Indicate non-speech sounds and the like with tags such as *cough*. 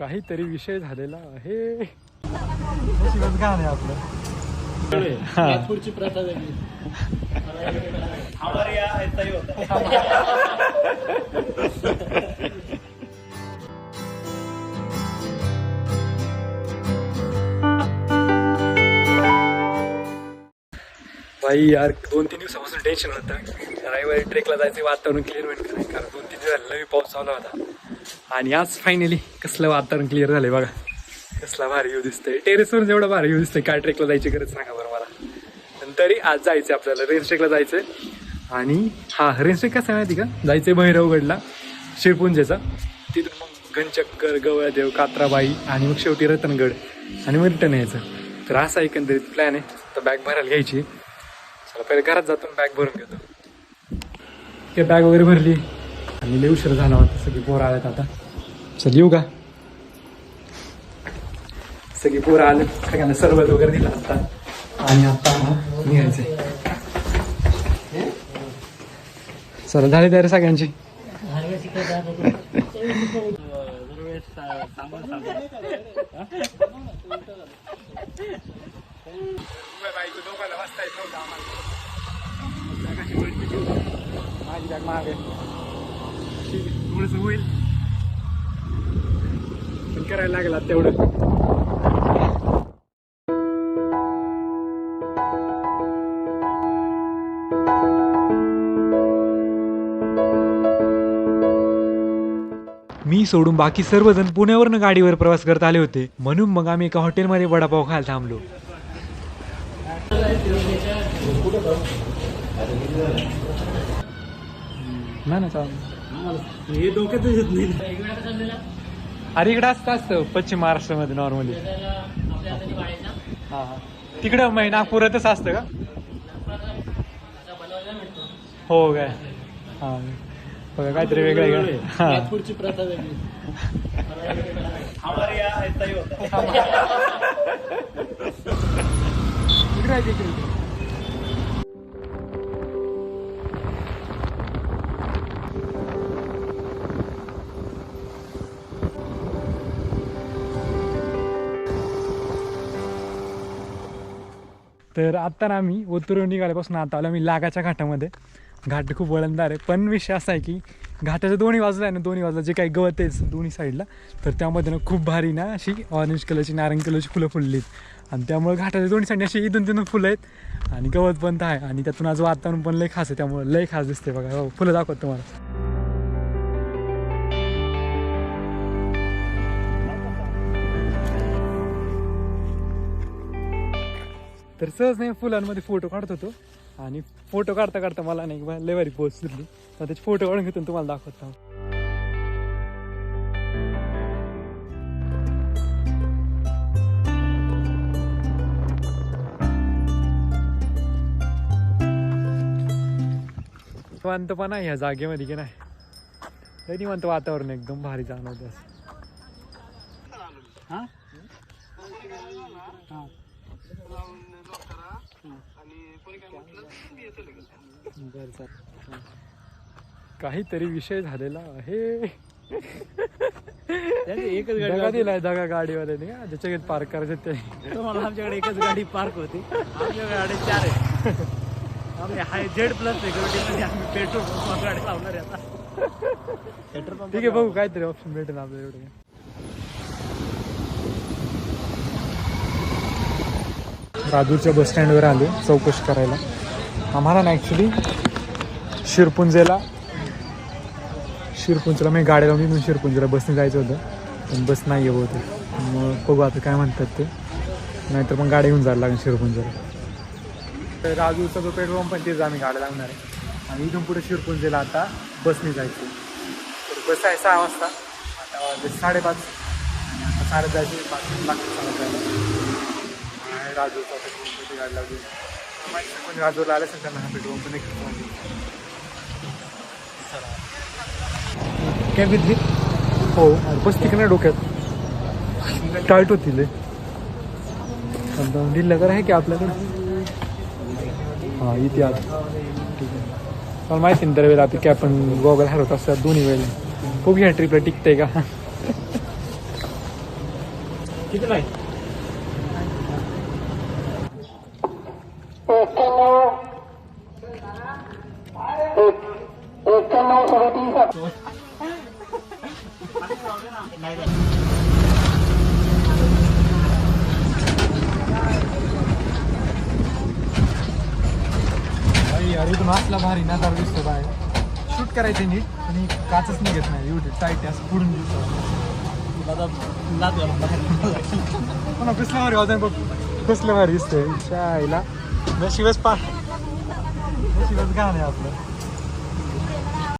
काहीतरी विषय झालेला आहे. गाणं आहे आपलं नागपूरची प्रथा वेगळी भाई यार दोन तीन दिवसापासून टेन्शन होतं. रविवारी ट्रेकला जायचं वातावरण क्लिअर होईल का नाही? कारण दोन तीन दिवस झाले पाऊस चालू होता. आणि आज फायनली कसलं वातावरण क्लिअर झालंय बघा. कसला भारी येऊ दिसतंय. टेरेसवर जेवढं भारी येऊ दिसतंय काय ट्रेकला जायची गरज सांगा बरं मला. पण तरी आज जायचं आपल्याला रेन ट्रेकला जायचं आणि हा रेन ट्रेक कसं माहिती का? जायचं भैरवगडला शिरपुंजेचा. तिथून मग घनचक्कर गवळदेव कात्राबाई आणि मग शेवटी रतनगड आणि मग रिटर्न यायचं. तर असा एकंदरीत प्लॅन आहे. तर बॅग भरायला घ्यायची. चला पहिले घरात जातो बॅग भरून घेतो. ते बॅग वगैरे भरली. आणि लई उशीर झाला होता सगळी पोरं आल्यात आता. चल येऊ का? सगळी पोरं आले. सगळ्यांना सरबत वगैरे दिला आता. आणि आता आम्हाला निघायचंय चला झाली तयारी सगळ्यांची. *laughs* माझी बॅग महाग आहे होईल पण करायला लागला तेवढं मी सोडून बाकी सर्वजण पुण्यावरनं गाडीवर प्रवास करत आले होते. म्हणून मग आम्ही एका हॉटेलमध्ये वडापाव खायला थांबलो. नाही ना चालेल. हे डोक्यातच येत नाही. अरे इकडं असतं असतं. पश्चिम महाराष्ट्रामध्ये नॉर्मली हा तिकडं मग नागपुरातच असतं का? हो काय? हा. बघा काहीतरी वेगळं आहे का? हा. नागपूरची प्रथा वेगळी. इकडे देखील तर आत्ता ना आम्ही ओतुरून निघाल्यापासून आता आलो आम्ही लागाच्या घाटामध्ये. घाट खूप वळणदार आहे पण विषय असा आहे की घाटाच्या दोन्ही बाजूला आहे ना दोन्ही बाजूला जे काही गवत आहे दोन्ही साईडला तर त्यामध्ये ना खूप भारी ना अशी ऑरेंज कलरची नारंगी कलरची फुलं फुललीत आणि त्यामुळे घाटाच्या दोन्ही साईडने असे इथून तिथून फुलं आहेत. आणि गवत पण तर आहे. आणि त्यातून आज वातावरण पण लय खास आहे. त्यामुळे लय खास दिसते बघा. हो, फुलं दाखवत तुम्हाला. तर सहज नाही फुलांमध्ये फोटो काढत होतो. आणि फोटो काढता काढता मला नाही बा लय भारी तर त्याचे फोटो काढून घेतो तुम्हाला दाखवतो. आहे ह्या जागेमध्ये की नाही? लय निवांत वातावरण एकदम भारी जाणवतं असं. हा? बरं काहीतरी विषय झालेला आहे. एकच दगा गाडी दिलाय दगा गाडीवाल्याने का ज्याच्या घरी पार्क करायचं ते. तुम्हाला आमच्याकडे एकच गाडी पार्क होती. आमच्या गाडी चार आहे. हाय झेड प्लस सिक्युरिटीमध्ये आम्ही पेट्रोल पंप गाडी लावणार आहे आता. पेट्रोल पंप ठीक आहे बघू काहीतरी ऑप्शन भेटेल आपल्याला एवढं. राजूरच्या बस स्टँडवर आलो चौकशी करायला. आम्हाला ना ॲक्च्युली शिरपुंजेला शिरपुंजला मी गाड्या लावून इथून शिरपुंजेला बसने जायचं होतं. पण बस नाही आहे बहुतेक. मग बघू आता काय म्हणतात ते. नाहीतर मग गाडी घेऊन जायला लागेल शिरपुंजेला. तर राजूरचा जो पेट्रोल पंप आहे तेच आम्ही गाड्या लावणार आहे. आणि इथून पुढे शिरपुंजेला आता बसने जायचं. तर बस आहे सहा वाजता. आता वाजले साडेपाच. आणि आता साडे जायचे पाच लागते साडे जायला राजूरचा पेट्रोल गाडी लावली. माहिती कोणी राजूरला आले असेल त्यांना हा पेट्रोल पंप नाही काय बिदली हो. बस तिकडे डोक्यात. टाईट होतील हे. समजा दिलं तर आहे की आपल्याकडे? हाँ आत ठीक आहे मला माहिती नाही दरवेळेला आपली कॅप पण गॉगल हरवत असतात दोन्ही वेळेला खूप ह्या ट्रिपला टिकते का किती नाही अरे असला भारी नजारा दिसतो बाहेर. शूट करायचं नीट आणि काचच निघत नाही एवढे टाईट असं पुढून दिसतो पुन्हा कसलं भारी वाजन बघ. कसलं भारी दिसतंय. शाळेला नशिबच पा. नशिबच गाणं आहे आपलं.